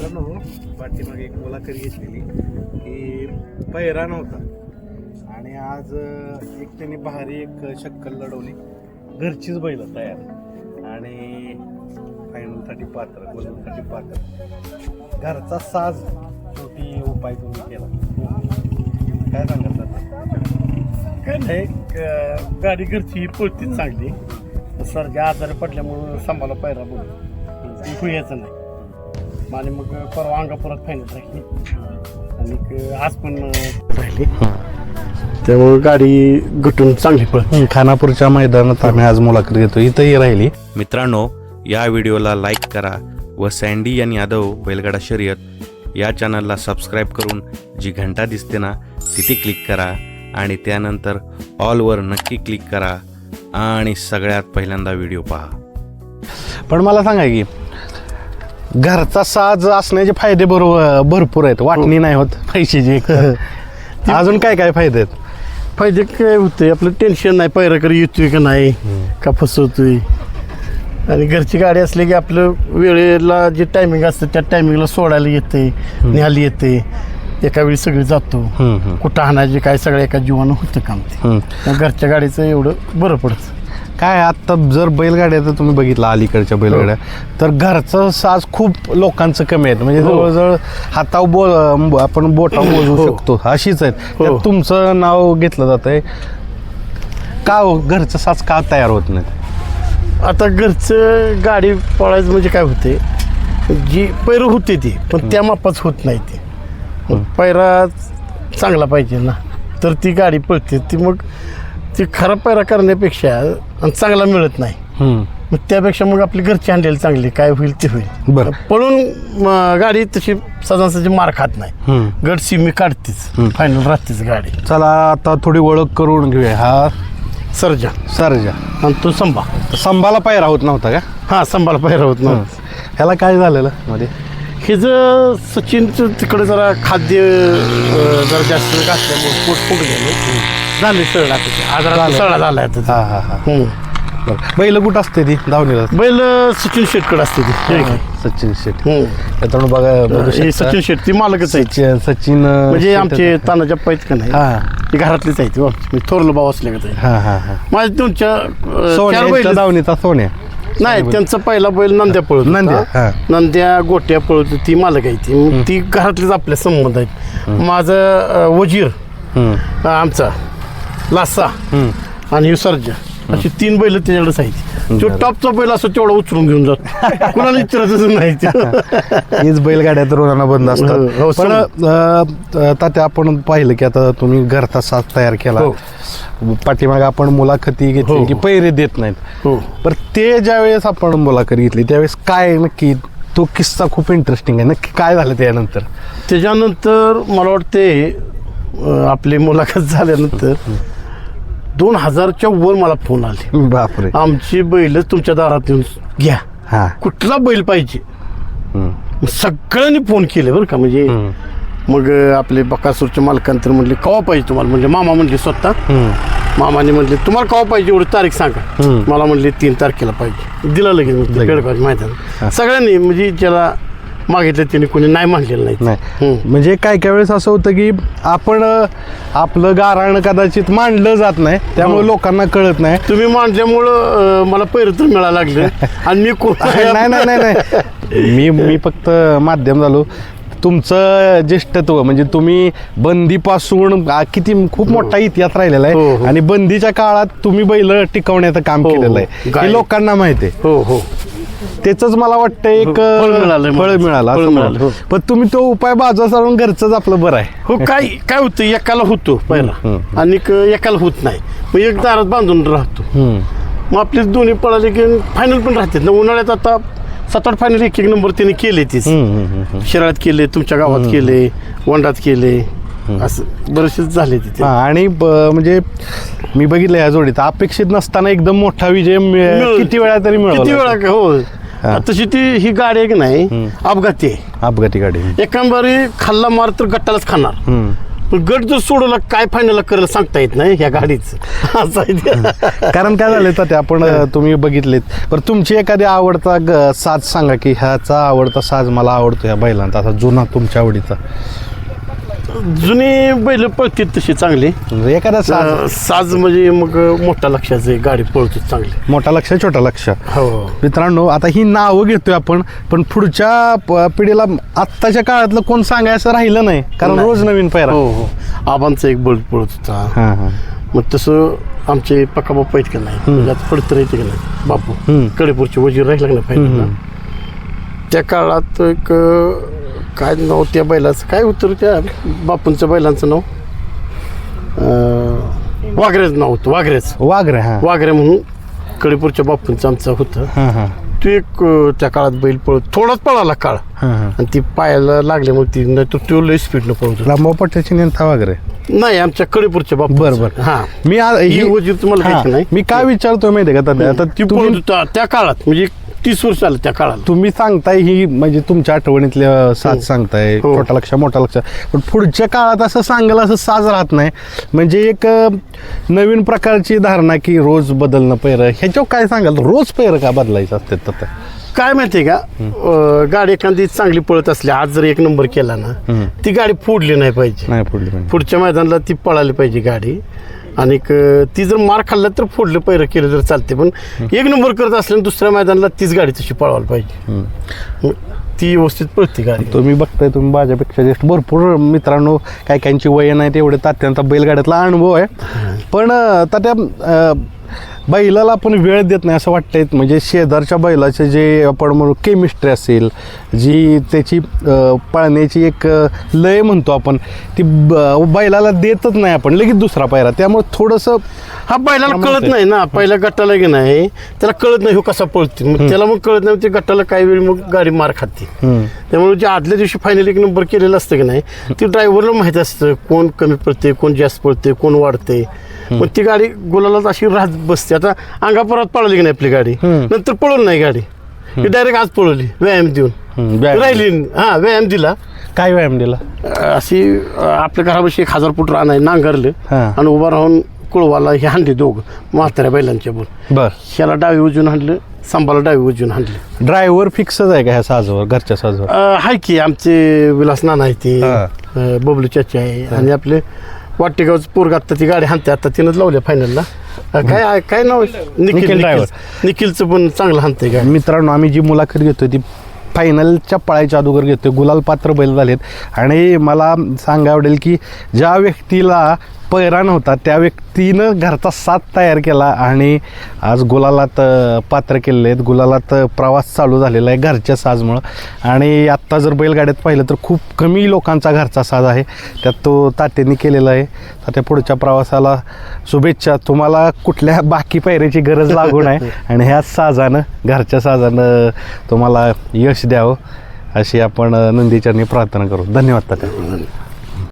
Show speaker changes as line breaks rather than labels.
मित्रांनो पाठीमागे एक मुलाखत घेतलेली की पैरा नव्हता. आणि आज एक त्यांनी भारी एक शक्कल लढवली. घरचीच बैल तयार. आणि फायनलसाठी पात्र गोलसाठी पात्र. घरचा साज शेवटी उपाय तुम्ही केला. काय सांगाल आता
काय नाही गाडी घरची पळतीच चांगली. सरच्या आजारी पडल्यामुळं सांभाळा पायरा बोल ती हुयाचं नाही. आणि मग परवा अंगापुरात फायनल राहिली आणि आज पण राहिली त्यामुळे गाडी गटून चांगली पळ
खानापूरच्या मैदानात आम्ही आज मुलाखत घेतो. इथंही राहिली.
मित्रांनो या व्हिडिओला लाईक करा व सँडी आणि यादव बैलगाडा शर्यत या चॅनलला सबस्क्राईब करून जी घंटा दिसते ना तिथे क्लिक करा आणि त्यानंतर ऑलवर नक्की क्लिक करा आणि सगळ्यात पहिल्यांदा व्हिडिओ पहा.
पण मला सांगा की घरचा साज असण्याचे फायदे बरोबर भरपूर आहेत. वाटणी नाही होत पैशाची एक. अजून काय काय फायदे आहेत?
फायदे काय होते आपलं टेन्शन नाही. पायराकडे येतोय का नाही? का फसवतोय? आणि घरची गाडी असली की आपलं वेळेला जे टायमिंग असतं त्या टायमिंगला सोडायला येते न्यायला येते एका वेळी सगळी जातो. कुठं आणायचे काय सगळं एका जीवानं होतं काम ते. घरच्या गाडीचं एवढं बरं पडतं.
काय आता जर बैलगाड्या तर तुम्ही बघितलं अलीकडच्या बैलगाड्या तर घरचं साज खूप लोकांचं कमी आहेत. म्हणजे
हो.
जवळजवळ हाताव बो आपण मोजू
हो.
शकतो. अशीच आहेत.
हो.
तुमचं नाव घेतलं जात आहे का हो? घरचं साज का तयार होत नाही
आता घरचं गाडी पळायचं म्हणजे काय होते जी पैर होते ती पण त्या मापाच होत नाही ती. पैरा चांगला पाहिजे ना. तर ती गाडी पळते. ती मग ती खराब पैरा करण्यापेक्षा आणि चांगला मिळत नाही.
हम्म.
मग त्यापेक्षा मग आपली घरची हँडेल चांगली काय होईल ते होईल.
बरं.
पळून म, गाडी तशी सजासजी मार खात नाही.
हम्म.
गट सिमी काढतेच. फायनल राहतेच गाडी.
चला आता थोडी ओळख करून घेऊया. हा
सर्जा.
सरजा.
आणि तो संभा.
संभाला पायरा होत नव्हता का?
हा संभाला पैरा होत ना
ह्याला काय झालेलं मध्ये?
हे जर सचिनचं तिकडे जरा खाद्य अं, जरा जास्त घातल्यामुळे पोट फुट गेलं झाले सळ आता आजारात
झालं.
आता.
हा हा हा
हम्म.
बरं. बैल कुठं असते ती धावणीला
बैल सचिन शेटकडे असते ती?
सचिन शेट
हम्म.
बघा बघू
हे
शकता.
सचिन शेट ती मालकच आहे
सचिन सचिन अं,
म्हणजे
शेट-
आमचे तानाच्या पैत का नाही
हा
ती घरातलीच आहे ती. म्हणजे थोरलं भाऊ असले का ते
हा हा हा
माझ्या तुमच्या अं, चार
सोन्याच्या
बैल
धावणीचा सोन्या
नाही त्यांचा पहिला बैल नंद्या पळत होता.
नंद्या, हा.
नंद्या गोट्या पळत होती, ती मालक आहे ती मग ती घरातलेच आपले संबंध आहेत माझं अं, वजीर
हम्म,
आमचा लासा. आणि सर्जा अशी तीन बैल त्याच्याकडेच आहेत तो टॉपचा बैल असं तेवढा उचलून घेऊन जातो. कुणाला विचारायचं नाही.
हीच बैलगाड्या तरुणांना बंद
हो,
असतात.
हो,
पण तात्या आपण पाहिलं की आता तुम्ही घरचा साथ तयार केला.
हो.
पाठीमागे आपण मुलाखती घेतली की. पैरे देत नाहीत. पण ते ज्यावेळेस आपण मुलाखत घेतली त्यावेळेस काय नक्की तो किस्सा खूप इंटरेस्टिंग आहे. नक्की काय झालं त्यानंतर?
त्याच्यानंतर मला वाटते आपली मुलाखत झाल्यानंतर दोन हजारच्या वर मला फोन आले
बापरे.
आमची बैल तुमच्या दारात येऊन घ्या.
हा.
कुठला बैल पाहिजे? मग सगळ्यांनी फोन केले बरं का म्हणजे मग आपले बकासूरच्या मालकांतर म्हणले कवा पाहिजे तुम्हाला? म्हणजे मामा म्हणले स्वतः. मामाने म्हणले तुम्हाला कवा पाहिजे एवढी तारीख सांगा. मला म्हणले तीन तारखेला पाहिजे. दिला लगेच मग ते
लगेच.
पेडगावच्या मैदान सगळ्यांनी म्हणजे ज्याला मागितलं त्याने कोणी नाही म्हणलेलं नाही.
नाही. म्हणजे काय काय वेळेस असं होतं की आपण अं, आपलं गाराण कदाचित मांडलं जात नाही त्यामुळे
हो.
लोकांना कळत नाही.
तुम्ही मांडल्यामुळं अं, मला पैर तर मिळायला लागलं. आणि मी को-
नाही नाही नाही नाही मी मी फक्त माध्यम झालो. तुमचं ज्येष्ठत्व म्हणजे तुम्ही बंदीपासून आ, किती खूप मोठा इतिहास राहिलेला
हो,
आहे.
हो.
आणि बंदीच्या काळात तुम्ही बैल टिकवण्याचं काम
हो,
केलेलं
हो.
आहे
गाय-
हे लोकांना माहिती आहे.
हो हो.
त्याच मला वाटतं एक
हो, फळ.
मिळालं
फळ
असं
मिळालं,
म्हणा.
हो.
पण तुम्ही तो उपाय बाजूला सारून घरचंच आपलं बरं आहे
हो काय काय होतं एकाला होतो पहिला आणि एकाला होत नाही मग एक दारात बांधून राहतो. मग आपले दोन्ही पळाले की फायनल पण राहतात ना उन्हाळ्यात आता सात आठ फायनल एक एक नंबर त्यांनी केले तीच
हम्म, हम्म, हम्म.
शिराळात केले तुमच्या गावात केले वंडात केले असं बरेचसे झाले तिथे.
हा आणि ब- म्हणजे मी बघितलं या जोडीत. अपेक्षित नसताना एकदम मोठा विजय मिळ- किती वेळा तरी मिळवला
किती वेळा का? हो.
हा.
तशी ती ही गाडी आहे की नाही अपघाती आहे.
अपघाती गाडी
एका बारी खाल्ला मार तर गट्टालाच खाणार.
हम्म.
पण गट जर सोडवला काय फायनल करायला सांगता येत नाही ह्या गाडीच. असं आहे ते.
कारण काय झालं तर आपण अं, तुम्ही बघितलेत. पण तुमची एखादी आवडता ग- साज सांगा की ह्याचा आवडता साज मला आवडतो या बैलांचा असा जुना तुमच्या आवडीचा.
जुनी बैल पळतील तशी चांगली.
म्हणजे एखादा साज
अं, साज म्हणजे मग मोठा लक्षाचं गाडी पळतो चांगली.
मोठा लक्ष छोटा लक्ष.
हो.
मित्रांनो आता ही नावं घेतोय आपण पण पुढच्या प- पिढीला आत्ताच्या काळातलं कोण सांगायचं राहिलं नाही कारण
नाही.
रोज नवीन पैरा
हो हो. आबांचा एक बळ पळत होता.
हां हां.
मग तसं आमचे पक्का बाप्पा आहेत का नाही म्हणजे आता पडत राहते का नाही. बापू.
हम्म.
कडेपूरचे वजीर राहिला का नाही फायनलला? त्या काळात एक अं, काय नाव त्या बैलाचं? काय होतं रे त्या बापूंच्या बैलांचं नाव? अं, वाघऱ्याचं नाव होतं वाघऱ्याच
वाघरे हां.
वाघऱ्या म्हणून कडेपूरच्या बापूंचं आमचं होतं.
हां हां.
तो एक अं, त्या काळात बैल पळत थोडाच पळाला काळ.
हां हां.
आणि ती पायाला लागल्यामुळे ती नाही तर तो लय स्पीडनं पळत.
लांबा पट्ट्याची नेंथा वगैरे
नाही आमच्या कडेपूरच्या बापू
बरं, बरं.
हा.
मी आ-
ही
ही
वजीर तुम्हाला
हां,
माहिती नाही.
मी काय विचारतोय माहिती आहे का? आता आता
ती पळत
तुम्ही
होता त्या काळात. म्हणजे तीस वर्ष आलं त्या काळाला.
तुम्ही सांगताय ही म्हणजे तुमच्या आठवणीतल्या साज सांगताय
हो.
छोटा लक्ष मोठा लक्ष. पण पुढच्या काळात असं सांगायला असं साज राहत नाही. म्हणजे एक अं, नवीन प्रकारची धारणा की रोज बदलणं पैर ह्याच्यावर काय सांगाल? रोज पैर का बदलायचं असते तर
काय माहितीये का? अं, गाडी एखादी चांगली पळत असली आज जर एक नंबर केला ना ती गाडी फोडली नाही पाहिजे.
नाही पुढली म्हणजे.
पुढच्या मैदानाला ती पळाली पाहिजे गाडी. आणि ती जर मार खाल्ला तर फोडलं पैर केलं तर चालते पण एक नंबर करत असल्याने दुसऱ्या मैदानाला तीच गाडी तशी पळवायला पाहिजे. ती व्यवस्थित पळते गाडी.
तुम्ही बघताय तुम्ही माझ्यापेक्षा जास्त भरपूर मित्रांनो काही काहींची वय नाही तेवढे तात्यांचा बैलगाड्यातला अनुभव आहे. पण तात्या बैलाला आपण वेळ देत नाही असं वाटतंय. म्हणजे शेजारच्या बैलाचे जे आपण म्हणू केमिस्ट्री असेल जी त्याची पळण्याची एक लय म्हणतो आपण ती बैलाला देतच नाही आपण लगेच दुसरा पायरा. त्यामुळे थोडंसं
हा बैलाला कळत. नाही ना पहिल्या गटाला की नाही त्याला कळत नाही हो कसा पळते मग त्याला मग कळत नाही ते गटाला काही वेळ मग गाडी मार खाते. त्यामुळे जे आदल्या दिवशी फायनल एक नंबर केलेलं असतं की नाही ते ड्रायव्हरला माहीत असतं कोण कमी पडते कोण जास्त पडते कोण वाढते मग ती गाडी गुलाला अशी राहत बसते. आता अंगापुरात पळाली की नाही आपली गाडी. नंतर पळवली नाही गाडी. डायरेक्ट आज पळवली व्यायाम देऊन.
व्यायाम.
राहिली हा व्यायाम दिला.
काय व्यायाम दिला?
अशी अं, आपल्या घरापाशी एक हजार फूट रान आहे नांगरलं
हा.
आणि उभा राहून कुळवाला हे हाणले दोघं म्हाताऱ्या बैलांच्या बोल.
बर.
ह्याला डावी उजून हाणलं सांबाला डावी उजून हाणलं.
ड्रायव्हर फिक्सच आहे का ह्या साजवर घरच्या साजवर?
अं, हाय की आमचे विलास नाना आहे ते
हा.
अं, बबलू चाचा आहे आणि आपले वाटेगावचं पोरग आता ती गाडी हाणते. आता तिनंच लावल्या फायनलला काय काय नाव?
निखिल driver.
निखिल निखिलचं पण चांगलं हाणते गाडी
मित्रांनो आम्ही जी मुलाखत घेतोय ती फायनलच्या पळायच्या अगोदर घेतोय. गुलाल पात्र बैल झालेत. आणि मला सांगा आवडेल की ज्या व्यक्तीला पैरा नव्हता. त्या व्यक्तीनं घरचा साथ तयार केला आणि आज गुलालात पात्र केलेले आहेत. गुलालात प्रवास चालू झालेला आहे घरच्या साजमुळं. आणि आत्ता जर बैलगाड्यात पाहिलं तर खूप कमी लोकांचा घरचा साज आहे. त्यात तो तात्यांनी केलेला आहे. तर त्या पुढच्या प्रवासाला शुभेच्छा. तुम्हाला कुठल्या बाकी पायऱ्याची गरज लागू नये. आणि ह्याच साजानं घरच्या साजानं तुम्हाला यश द्यावं अशी आपण नंदीचरणी प्रार्थना करू. धन्यवाद तात्या